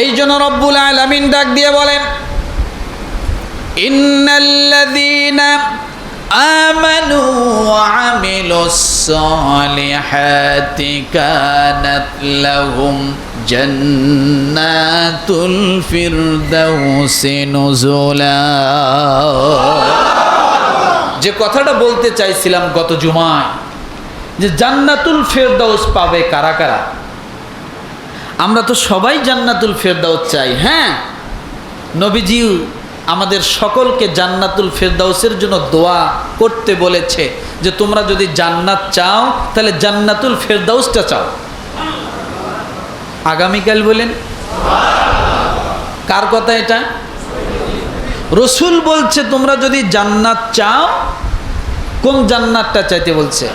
এই জন্য রব্বুল আলামিন ডাক দিয়ে বলেন, ইন্নাল্লাযীনা ওয়া আমিলুস সালিহাতি কানাত লাহুম জান্নাতুল ফিরদাউসি নুজুলা। যে কথাটা বলতে চাইছিলাম গত জুমায়, যে জান্নাতুল ফেরদাউস পাবে কারা কারা? আমরা তো সবাই জান্নাতুল ফেরদাউস চাই হ্যাঁ? নবীজি আমাদের সকলকে জান্নাতুল ফেরদাউসের জন্য দোয়া করতে বলেছে যে তোমরা যদি জান্নাত চাও, তাহলে জান্নাতুল ফেরদাউসটা চাও। আগামীকাল বলেন। কার কথা এটা? রসুল বলছে, তোমরা যদি জান্নাত চাও, কোন জান্নাতটা চাইতে বলছে?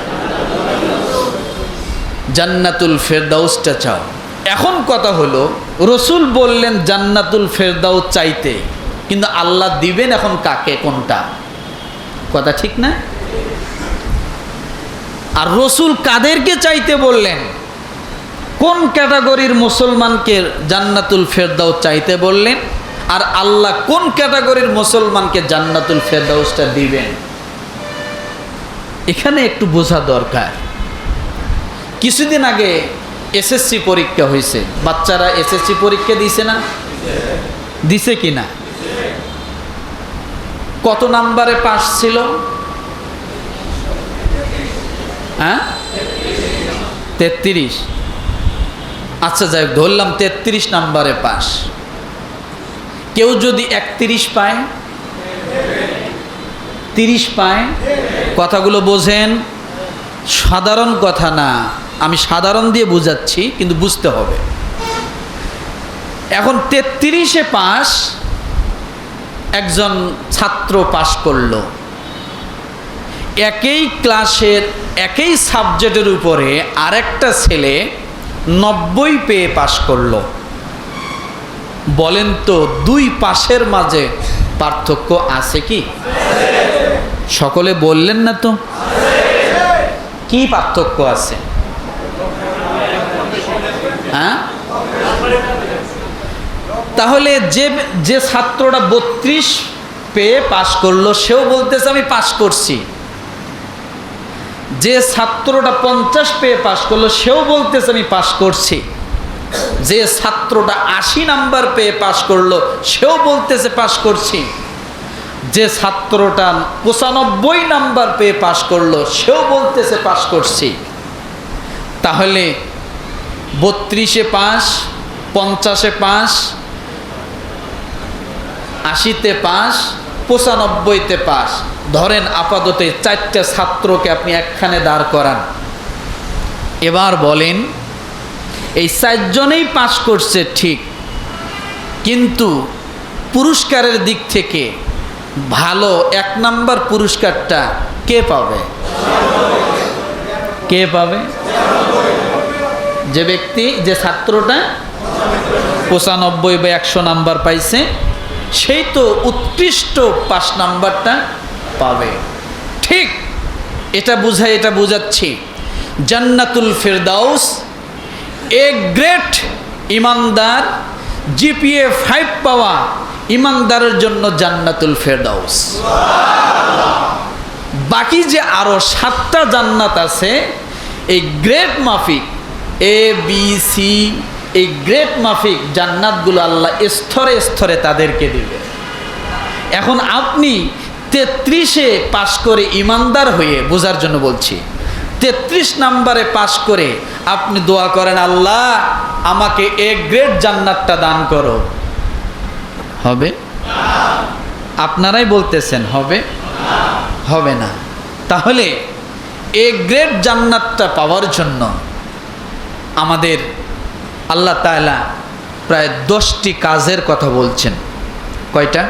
জান্নাতুল ফেরদাউসটা চাও। এখন কথা হলো, রসুল বললেন, জান্নাতুল ফেরদাউস চাইতে। কিন্তু আল্লাহ দিবেন এখন কাকে, কোনটা? কথা ঠিক না? আর রসুল কাদেরকে চাইতে বললেন? কোন ক্যাটাগরির মুসলমানকে জান্নাতুল ফেরদাউস চাইতে বললেন? আর আল্লাহ কোন ক্যাটাগরির মুসলমানকে জান্নাতুল ফেরদাউসটা দিবেন? এখানে একটু বোঝা দরকার। কিছুদিন আগে এসএসসি পরীক্ষা হয়েছে বাচ্চারা এসএসসি পরীক্ষা দিছে না? দিছে কি না কত নাম্বারে পাস ছিল? হ্যাঁ? তেত্রিশ। আচ্ছা যাই ধরলাম তেত্রিশ নাম্বারে পাস কেউ যদি একত্রিশ পায়? তিরিশ পায়? কথাগুলো বোঝেন? সাধারণ কথা না। আমি সাধারণ দিয়ে বুঝাচ্ছি, কিন্তু বুঝতে হবে। এখন তেত্রিশে পাস একজন ছাত্র পাশ করল। একই ক্লাসের একই সাবজেক্টের উপরে আরেকটা ছেলে নব্বই পেয়ে পাশ করল। বলেন তো, দুই পাশের মাঝে পার্থক্য আছে কি? সকলে বললেন না তো? কি পার্থক্য আছে? হ্যাঁ? তাহলে যে যে ছাত্রটা বত্রিশ পেয়ে পাশ করল, সেও বলতেছে, আমি পাশ করছি। যে ছাত্রটা পঞ্চাশ পেয়ে পাশ করল, সেও বলতেছে, আমি পাশ করছি। যে ছাত্রটা আশি নাম্বার পেয়ে পাশ করল, সেও বলতেছে, পাশ করছি। যে ছাত্রটা পঁচানব্বই নাম্বার পেয়ে পাশ করল, সেও বলতেছে, পাশ করছি। তাহলে বত্রিশে পাস পঞ্চাশে পাস আশিতে পাস পঁচানব্বইতে পাস ধরেন আপাতত চারটে ছাত্রকে আপনি একখানে দাঁড় করান। এবার বলেন, এই চারজনেই পাশ করছে ঠিক, কিন্তু পুরস্কারের দিক থেকে ভালো এক নাম্বার পুরস্কারটা কে পাবে? কে পাবে? যে ব্যক্তি, যে ছাত্রটা পঁচানব্বই বা একশো নাম্বার পাইছে, সেই তো উৎকৃষ্ট পাস নাম্বারটা পাবে। ঠিক এটা বুঝাই, এটা বুঝাচ্ছি। জান্নাতুল ফেরদাউস, এ গ্রেট ইমানদার, জিপিএ ফাইভ পাওয়া ইমানদারের জন্য জান্নাতুল ফেরদাউস। বাকি যে আরও সাতটা জান্নাত আছে, এই গ্রেট মাফিক এ বি সি এই গ্রেট মাফিক জান্নাতগুলো আল্লাহ স্তরে স্তরে তাদেরকে দিবে। এখন আপনি তেত্রিশে পাশ করে ইমানদার হয়ে বোঝার জন্য বলছি, তেত্রিশ নাম্বারে পাশ করে আপনি দোয়া করেন, আল্লাহ আমাকে এ গ্রেট জান্নাতটা দান করো। হবে? আপনারাই বলতেছেন, হবে? হবে না। তাহলে এ গ্রেট জান্নাতটা পাওয়ার জন্য আমাদের আল্লাহ তাআলা প্রায় দশটি কাজের কথা বলছেন। কয়টা?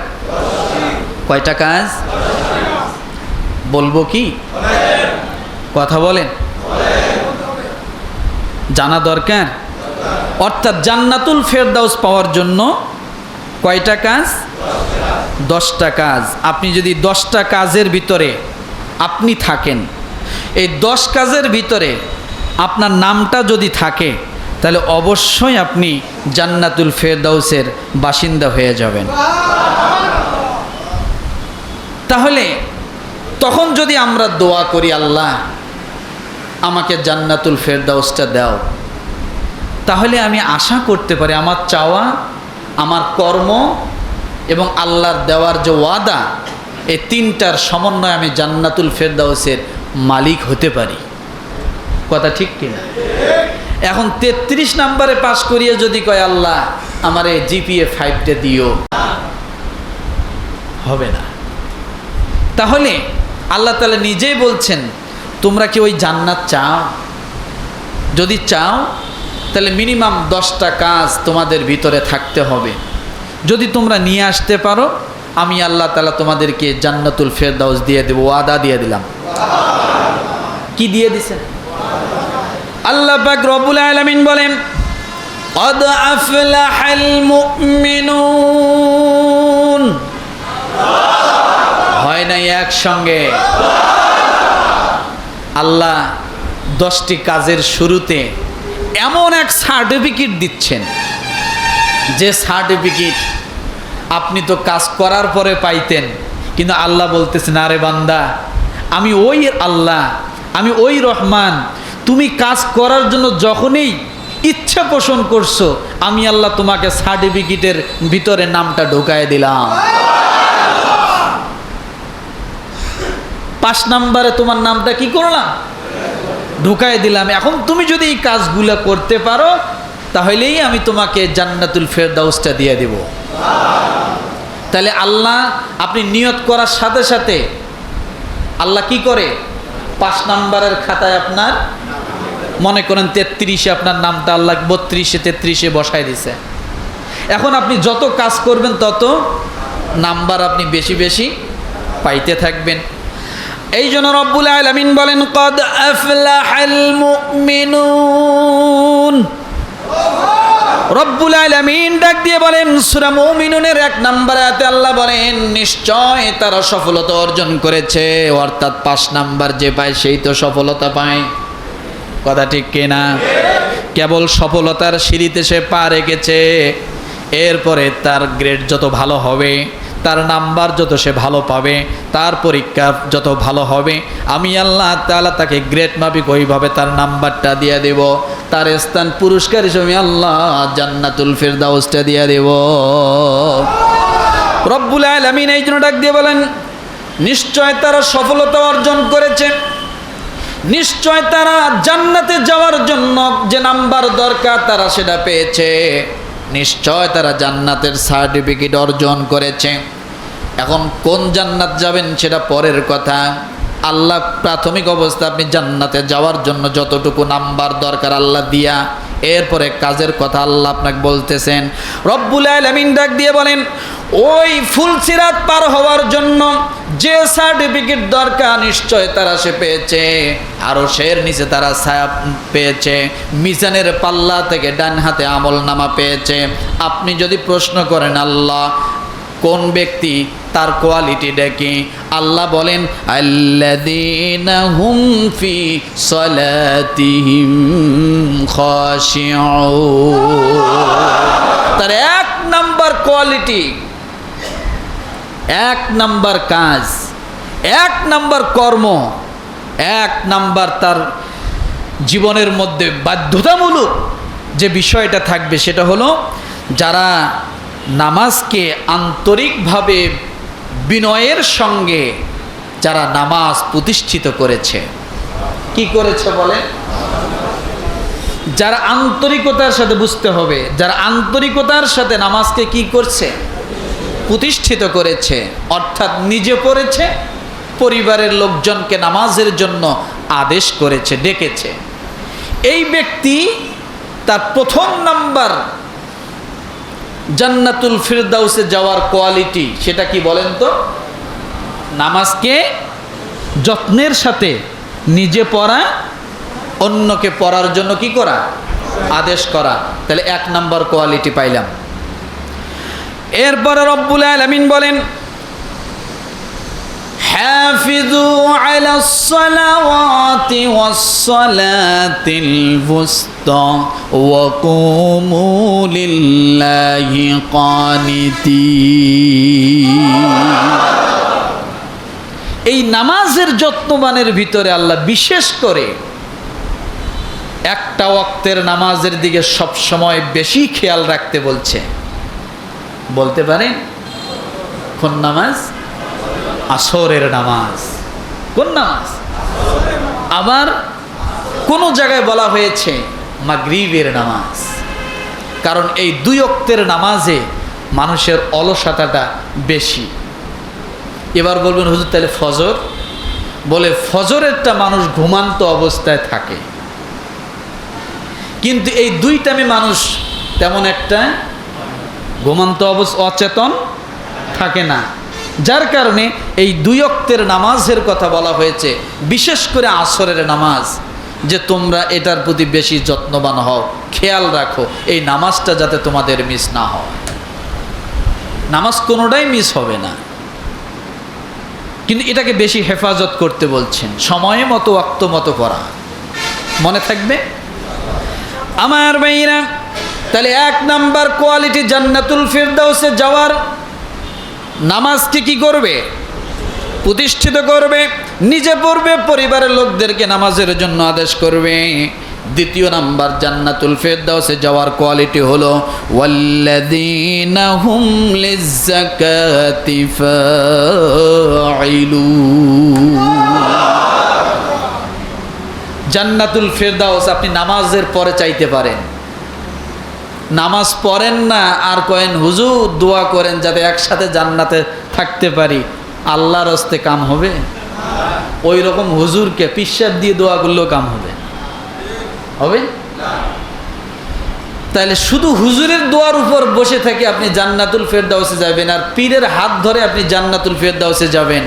কয়টা কাজ? বলব কি? কথা বলেন। জানা দরকার? অর্থাৎ জান্নাতুল ফেরদাউস পাওয়ার জন্য কয়টা কাজ? দশটা কাজ। আপনি যদি দশটা কাজের ভিতরে আপনি থাকেন, এই দশ কাজের ভিতরে আপনার নামটা যদি থাকে, তাহলে অবশ্যই আপনি জান্নাতুল ফেরদাউসের বাসিন্দা হয়ে যাবেন। তাহলে তখন যদি আমরা দোয়া করি, আল্লাহ, আমাকে জান্নাতুল ফেরদাউসটা দাও, তাহলে আমি আশা করতে পারি আমার চাওয়া, আমার কর্ম এবং আল্লাহর দেওয়ার যে ওয়াদা এই তিনটার সমন্বয়ে আমি জান্নাতুল ফেরদাউসের মালিক হতে পারি। কথা ঠিক কিনা? এখন তেত্রিশ নাম্বারে পাশ করিয়ে যদি কয় আল্লাহ, আমার এই জিপিএ ফাইভটা দিও। হবে না। তাহলে আল্লাহ তালা নিজেই বলছেন, তোমরা কি ওই জান্নাত চাও? যদি চাও, তাহলে মিনিমাম দশটা কাজ তোমাদের ভিতরে থাকতে হবে। যদি তোমরা নিয়ে আসতে পারো, আমি আল্লাহ তালা তোমাদেরকে জান্নাতুল ফেরদাউস দিয়ে দেবো, ওয়াদা দিয়ে দিলাম। কি দিয়ে দিছেন? আল্লাহ পাক রব্বুল আলামিন বলেন قد أفلح المؤمنون হয় নাই একসঙ্গে আল্লাহ দশটি কাজের শুরুতে এমন এক সার্টিফিকেট দিচ্ছেন যে সার্টিফিকেট আপনি তো কাজ করার পরে পাইতেন কিন্তু আল্লাহ বলতেছেন আরে বান্দা আমি ওই আল্লাহ আমি ওই রহমান তুমি কাজ করার জন্য যখনই ইচ্ছা পোষণ করছ, আমি আল্লাহ তোমাকে সার্টিফিকেটের ভিতরে নামটা ঢোকায় দিলাম। পাঁচ নাম্বারে তোমার নামটা কি করলাম? ঢুকাই দিলাম। এখন তুমি যদি এই কাজগুলো করতে পারো, তাহলেই আমি তোমাকে জান্নাতুল ফেরদাউসটা দিয়ে দেব। তাহলে আল্লাহ, আপনি নিয়ত করার সাথে সাথে আল্লাহ কি করে? পাঁচ নাম্বারের খাতায় আপনার মনে করেন তেত্রিশে আপনার নামটা আল্লাহ বত্রিশে, তেত্রিশে বসায় দিছে। এখন আপনি যত কাজ করবেন তত নাম্বার আপনি বেশি বেশি পাইতে থাকবেন। এই জন্য রব্বুল আলামিন বলেন, কদ আফলাহাল মুমিনুন। রব্বুল আলামিন ডাক দিয়ে বলেন, সূরা মুমিনুনের এক নম্বর আয়াতে আল্লাহ বলেন, নিশ্চয় তারা সফলতা অর্জন করেছে। অর্থাৎ পাঁচ নাম্বার যে পায়, সেই তো সফলতা পায়। কথা ঠিক কিনা কেবল সফলতার সিঁড়িতে সে পা রেখেছে। এরপরে তার গ্রেড যত ভালো হবে তার নাম্বার যত সে ভালো পাবে, তার পরীক্ষা যত ভালো হবে, আমি আল্লাহ তাআলা তাকে গ্রেট মাফিক ওইভাবে তার নাম্বারটা দিয়ে দেব। তার স্থান পুরস্কার হিসেবে আল্লাহ জান্নাতুল ফেরদাউসটা দিয়ে দেব। রব্বুল আলামিন এই জন্য ডাক দিয়ে বলেন, নিশ্চয় তারা সফলতা অর্জন করেছে। নিশ্চয় তারা জান্নাতে যাওয়ার জন্য যে নাম্বার দরকার, তারা সেটা পেয়েছে। নিশ্চয় তারা জান্নাতের সার্টিফিকেট অর্জন করেছে। এখন কোন জান্নাত যাবেন সেটা পরের কথা। আল্লাহ প্রাথমিক অবস্থা আপনি জান্নাতে যাওয়ার জন্য যতটুকু নাম্বার দরকার আল্লাহ দিয়া। এরপরে কাজের কথা আল্লাহ আপনাকে বলতেছেন, রব্বুল আলামিন ডাক দিয়ে বলেন, ওই ফুলসিরাত পার হওয়ার জন্য যে সার্টিফিকেট দরকার নিশ্চয় তারা সে পেয়েছে। আরও সের নিচে তারা ছায়া পেয়েছে, মিজানের পাল্লা থেকে ডান হাতে আমল নামা পেয়েছে। আপনি যদি প্রশ্ন করেন, আল্লাহ কোন ব্যক্তি তার কোয়ালিটি ডেকে আল্লাহ বলেন তার এক নাম্বার কোয়ালিটি, এক নাম্বার কাজ, এক নাম্বার কর্ম, এক নাম্বার তার জীবনের মধ্যে বাধ্যতামূলক যে বিষয়টা থাকবে সেটা হলো, যারা নামাজকে আন্তরিকভাবে বিনয়ের সঙ্গে যারা নামাজ প্রতিষ্ঠিত করেছে। কি করেছে বলে যারা আন্তরিকতার সাথে বুঝতে হবে, যারা আন্তরিকতার সাথে নামাজকে কি করছে? প্রতিষ্ঠিত করেছে, অর্থাৎ নিজে পড়েছে, পরিবারের লোকজনকে নামাজের জন্য আদেশ করেছে, ডেকেছে। এই ব্যক্তি তার প্রথম নাম্বার জান্নাতুল ফিরদাউসে যাওয়ার কোয়ালিটি, সেটা কি বলেন তো? নামাজকে যত্নের সাথে নিজে পড়া, অন্যকে পড়ার জন্য কি করা? আদেশ করা। তাহলে এক নম্বর কোয়ালিটি পাইলাম। এরপরে রব্বুল আলমিন বলেন حافظوا على الصلوات والصلاة الوسطى وقوموا لله قانتين এই নামাজের যত্নবানের ভিতরে আল্লাহ বিশেষ করে একটা ওয়াক্তের নামাজের দিকে সব সময় বেশি খেয়াল রাখতে বলছে বলতে পারেন কোন নামাজ আসরের নামাজ। কোন নামাজ? আবার কোন জায়গায় বলা হয়েছে মাগরিবের নামাজ। কারণ এই দুই অক্তের নামাজে মানুষের অলসতাটা বেশি। এবার বলবেন, হুজুর, তাহলে ফজর? বলে, ফজরেরটা মানুষ ঘুমান্ত অবস্থায় থাকে। কিন্তু এই দুই টাইমে মানুষ তেমন একটা ঘুমান্ত অবস্থা অচেতন থাকে না। যার কারণে এই দুই অক্তের নামাজের কথা বলা হয়েছে, বিশেষ করে আসরের নামাজ, যে তোমরা এটার প্রতি বেশি যত্নবান হও, খেয়াল রাখো, এই নামাজটা যাতে তোমাদের মিস না হয়। নামাজ কোনোটাই মিস হবে না। কিন্তু এটাকে বেশি হেফাজত করতে বলছেন, সময় মতো অক্ত মতো করা মনে থাকবে? আমার ভাইরা তাহলে এক নাম্বার কোয়ালিটি জান্নাতুল ফিরদাউসে যাওয়ার নামাজকে কি করবে? প্রতিষ্ঠিত করবে, নিজে পড়বে, পরিবারের লোকদেরকে নামাজের জন্য আদেশ করবে। দ্বিতীয় নাম্বার, জান্নাতুল ফেরদাউসে যাওয়ার কোয়ালিটি হলো হুম জান্নাতুল ফেরদাউস আপনি নামাজের পরে চাইতে পারেন। নামাজ পড়েন না, আর কয়েন, হুজুর, দোয়া করেন যাতে একসাথে জান্নাতে থাকতে পারি। আল্লাহর হস্তে কাম হবে? ওই রকম হুজুরকে পিসাব দিয়ে দোয়া করলেও কাম হবে। হবে? তাহলে শুধু হুজুরের দোয়ার উপর বসে থেকে আপনি জান্নাতুল ফেরদাউসে যাবেন, আর পীরের হাত ধরে আপনি জান্নাতুল ফেরদাউসে যাবেন।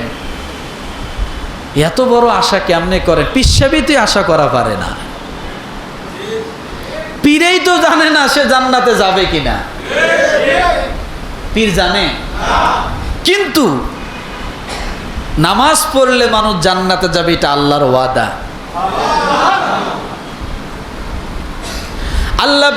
এত বড় আশা কেমনে করে পিসাবই তুই আশা করা পারে না। পীরেই তো জানে না সে জান্নাতে যাবে কিনা। পীর জানে? কিন্তু নামাজ পড়লে মানুষ জান্নাতে যাবে, এটা আল্লাহর ওয়াদা। আল্লাহ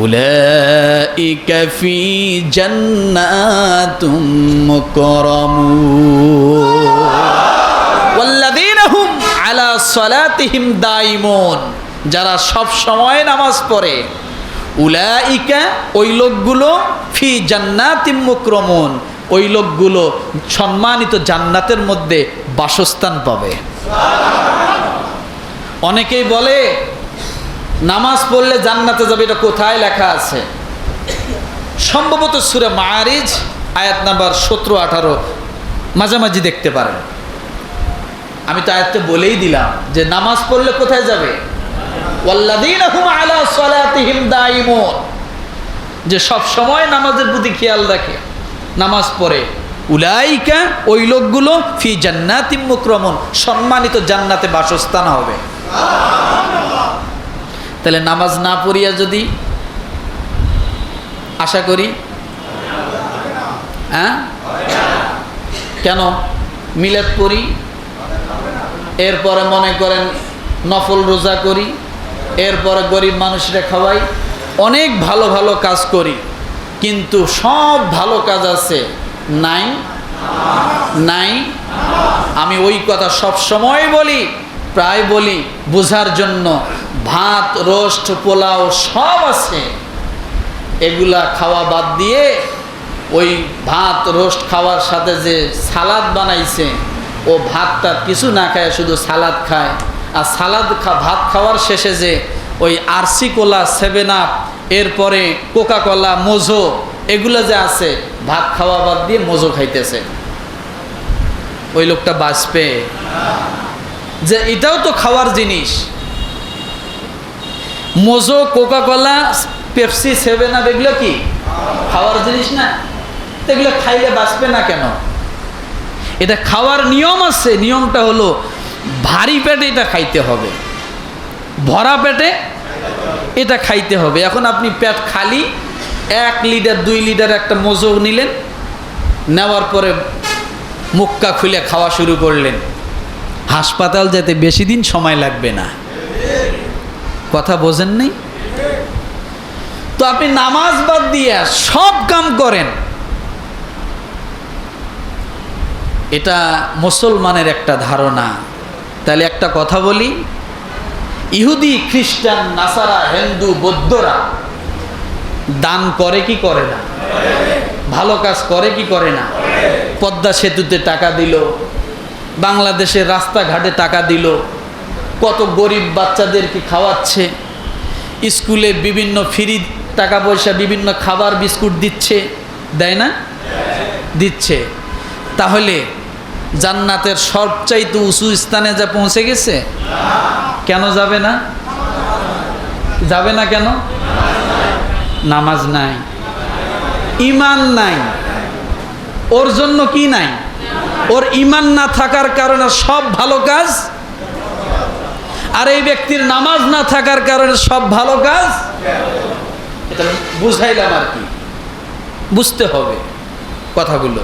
উলাইকা ফি জান্নাতুম মুকরামুন। ওয়াল্লাযীনা হুম আলা সালাতিহিম দাইমুন। যারা সব সময় নামাজ পড়ে, উলাইকা ওই লোকগুলো ফি জান্নাতিম মুকরামুন। ওই লোকগুলো সম্মানিত জান্নাতের মধ্যে বাসস্থান পাবে। অনেকেই বলে নামাজ পড়লে জান্নাতে যাবে, এটা কোথায় লেখা আছে? সম্ভবত সুরে মারিজ আয়াত নাম্বার সতেরো, আঠারো, মাঝামাঝি দেখতে পারেন। আমি তো আয়াতটা বলেই দিলাম যে নামাজ পড়লে কোথায় যাবে? যে সব সময় নামাজের প্রতি খেয়াল রাখে, নামাজ পড়ে। উলাইকা, ওই লোকগুলো ফি জান্নাতিম মুকরমন, সম্মানিত জান্নাতে বাসস্থান হবে। তাহলে নামাজ না পড়িয়া যদি আশা করি হ্যাঁ? কেন? মিলাদ করি এরপরে মনে করেন নফল রোজা করি, এরপরে গরিব মানুষরা খাওয়াই, অনেক ভালো ভালো কাজ করি, কিন্তু সব ভালো কাজ আছে, নাই? নাই? আমি ওই কথা সব সময় বলি, প্রায় বলি, বোঝার জন্য ভাত, রোস্ট, পোলাও সব আছে। এগুলা খাওয়া বাদ দিয়ে ওই ভাত, রোস্ট খাওয়ার সাথে যে সালাদ বানাইছে, ও ভাতটা কিছু না খায়, শুধু সালাদ খায়। আর সালাদ খা, ভাত খাওয়ার শেষে যে ওই আরসি কোলা, সেভেন আপ, এরপরে কোকা কোলা, মোজো, এগুলো যে আছে, ভাত খাওয়া বাদ দিয়ে মোজো খাইতেছে। ওই লোকটা বাঁচবে। যে এটাও তো খাওয়ার জিনিস। Mojo Coca Cola Pepsi, Seven Up, এগুলো কি? খাওয়ার জিনিস না? এগুলো খাইলে বাঁচবে না কেন? এটা খাওয়ার নিয়ম আছে, নিয়মটা হলো ভারী পেটে এটা খাইতে হবে। ভরা পেটে এটা খাইতে হবে। এখন আপনি পেট খালি, এক লিটার, দুই লিটার একটা মোজো নিলেন, নেওয়ার পরে মুক্কা খুলে খাওয়া শুরু করলেন। হাসপাতাল যেতে বেশি দিন সময় লাগবে না। কথা বোঝেন নেই? তো আপনি নামাজ বাদ দিয়ে সব কাম করেন। এটা মুসলমানের একটা ধারণা। তাহলে একটা কথা বলি, ইহুদি, খ্রিস্টান, নাসারা, হিন্দু, বৌদ্ধরা দান করে কি করে না? ভালো কাজ করে কি করে না? পদ্মা সেতুতে টাকা দিল, বাংলাদেশের রাস্তাঘাটে টাকা দিল কত গরিব বাচ্চাদেরকে খাওয়াচ্ছে, স্কুলে বিভিন্ন ফ্রি টাকা পয়সা বিভিন্ন খাবার, বিস্কুট দিচ্ছে, দেয় না? দিচ্ছে। তাহলে জান্নাতের সবচাইতে উঁচু স্থানে যা পৌঁছে গেছে? কেন যাবে না? যাবে না কেন? নামাজ নাই। ইমান নাই। ওর জন্য কি নাই? ওর ইমান না থাকার কারণে সব ভালো কাজ আর এই ব্যক্তির নামাজ না থাকার কারণে সব ভালো কাজ? বুঝাইলাম আর কি। বুঝতে হবে কথাগুলো।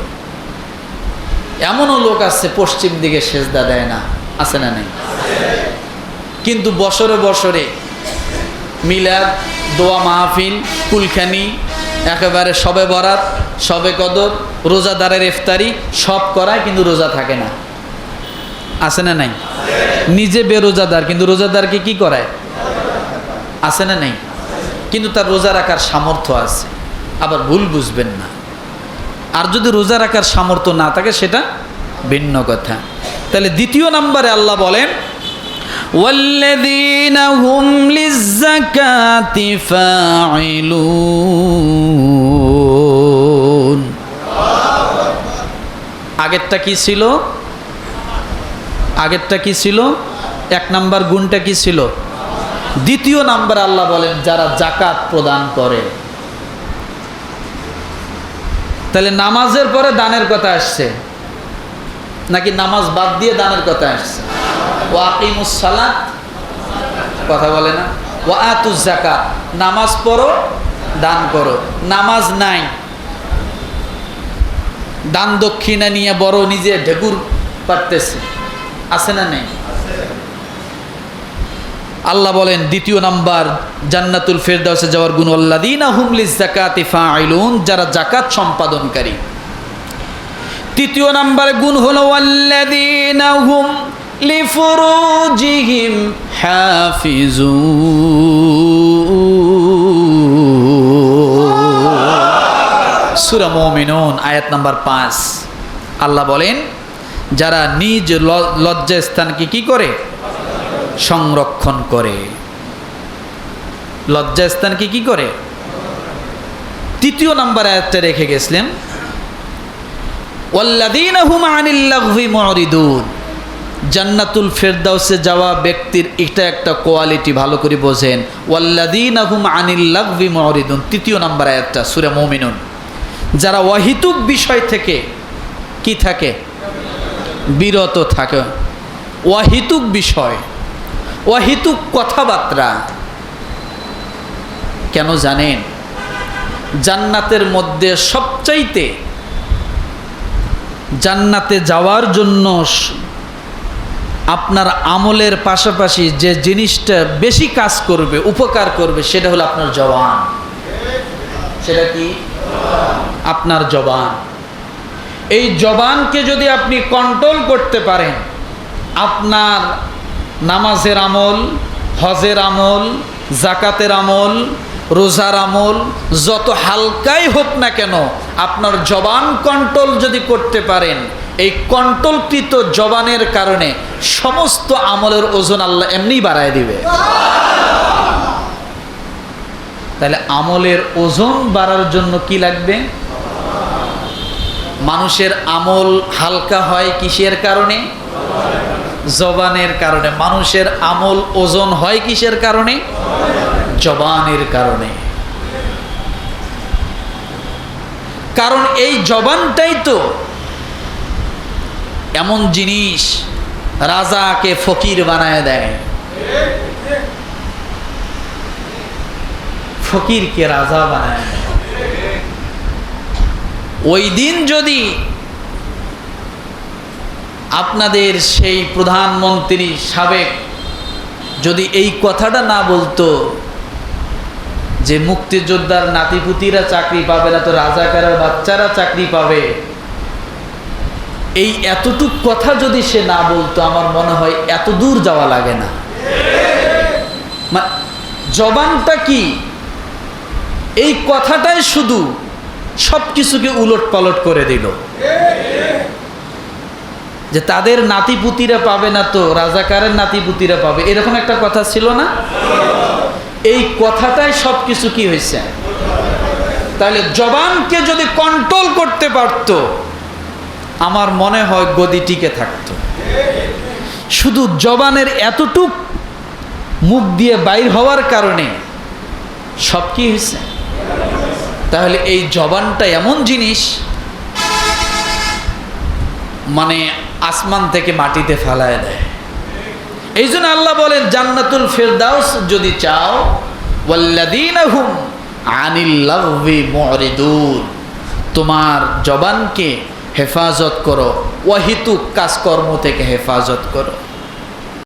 এমনও লোক আছে, পশ্চিম দিকে সেজদা দেয় না। আছে না নেই? কিন্তু বছরে বছরে মিলাদ, দোয়া মাহফিল, কুলখানি, একেবারে সবে বরাত, সবে কদর, রোজাদারের ইফতারি সব করায় কিন্তু রোজা থাকে না। আছে না নাই নিজে বেরোজাদার কিন্তু রোজাদারকে কি করায় আছে না নাই কিন্তু তার রোজা রাখার সামর্থ্য আছে আবার ভুল বুঝবেন না আর যদি রোজা রাখার সামর্থ্য না থাকে সেটা ভিন্ন কথা তাহলে দ্বিতীয় নম্বরে আল্লাহ বলেন والذين هم للزكاة فاعلون আগেরটা কি ছিল আগেরটা কি ছিল? এক নাম্বার গুণটা কি ছিল? দ্বিতীয় নাম্বার আল্লাহ বলেন, যারা জাকাত প্রদান করে। তাহলে নামাজের পরে দানের কথা আসছে? নাকি নামাজ বাদ দিয়ে দানের কথা আসছে? ও আকিমুসালাত কথা বলে না। ও আতুজ জাকাত নামাজ পড়ো, দান করো। নামাজ নাই। দান দক্ষিণা নিয়ে বড় নিজে ঢেকুর পারতেছে আছে না নেই? আল্লাহ বলেন, দ্বিতীয় নাম্বার, জান্নাতুল ফেরদাউসে যাওয়ার গুণ আল্লাদিনা হুমলিস জাকাতি ফাইলুন যারা জাকাত সম্পাদনকারী। তৃতীয় নাম্বার গুণ হলো আল্লাদিনা হুম আয়াত নাম্বার পাঁচ। আল্লাহ বলেন যারা নিজ ল- লজ্জাস্থানকে কি করে? সংরক্ষণ করে। লজ্জাস্থানকে কি করে? তৃতীয় নাম্বার আয়াতটা রেখে গেছিলেন মুরিদুন জান্নাতুল ফেরদাউসে যাওয়া ব্যক্তির এটা একটা কোয়ালিটি ভালো করে বোঝেন। ওয়াল্লাযীনা হুম আনিল লাগভি তৃতীয় নাম্বার আয়াতটা, সূরা মুমিনুন। যারা অহিতুক বিষয় থেকে কি থাকে? বিরত থাকে। অহিতুক বিষয়, অহিতুক কথাবার্তা কেন জানেন? জান্নাতের মধ্যে সবচাইতে জান্নাতে যাওয়ার জন্য আপনার আমলের পাশাপাশি যে জিনিসটা বেশি কাজ করবে, উপকার করবে, সেটা হলো আপনার জবান। সেটা কি? আপনার জবান। এই জবানকে যদি আপনি কন্ট্রোল করতে পারেন, আপনার নামাজের আমল, হজের আমল, জাকাতের আমল, রোজার আমল, যত হালকাই হোক না কেন, আপনার জবান কন্ট্রোল যদি করতে পারেন, এই কন্ট্রোলকৃত জবানের কারণে সমস্ত আমলের ওজন আল্লাহ এমনি বাড়ায় দিবে। তাহলে আমলের ওজন বাড়ার জন্য কি লাগবে? মানুষের আমল হালকা হয় কিসের কারণে? জবানের কারণে। মানুষের আমল ওজন হয় কিসের কারণে? জবানের কারণে। কারণ এই জবানটাই তো এমন জিনিস রাজাকে ফকির বানায় দেয়। ফকিরকে রাজা বানায় নেয়। ওই দিন যদি আপনাদের সেই প্রধানমন্ত্রী সাবেক যদি এই কথাটা না বলতো যে মুক্তিযোদ্ধার নাতিপুতিরা চাকরি পাবে না, তো রাজাকারের বাচ্চারা চাকরি পাবে, এই এতটুক কথা যদি সে না বলতো, আমার মনে হয় এত দূর যাওয়া লাগে না। জবানটা কি? এই কথাটাই শুধু সব কিছুকে উলট পালট করে দিল। যে তাদের নাতিপুতিরা পাবে না তো, রাজাকারের নাতিপুতিরা পাবে। এরকম একটা কথা ছিল না? এই কথাটাই সব কিছু কি হয়েছে? তাহলে জবানকে যদি কন্ট্রোল করতে পারতো, আমার মনে হয় গদি টিকে থাকতো। শুধু জবানের এতটুক মুখ দিয়ে বাইর হওয়ার কারণে সব কি হয়েছে? তাহলে এই জবানটা এমন জিনিস মানে আসমান থেকে মাটিতে ফেলায় দেয়। এই জন্য আল্লাহ বলেন, জান্নাতুল ফেরদাউস যদি চাও তোমার জবানকে হেফাজত করো ওয়াহিতুক কাজকর্ম থেকে হেফাজত করো।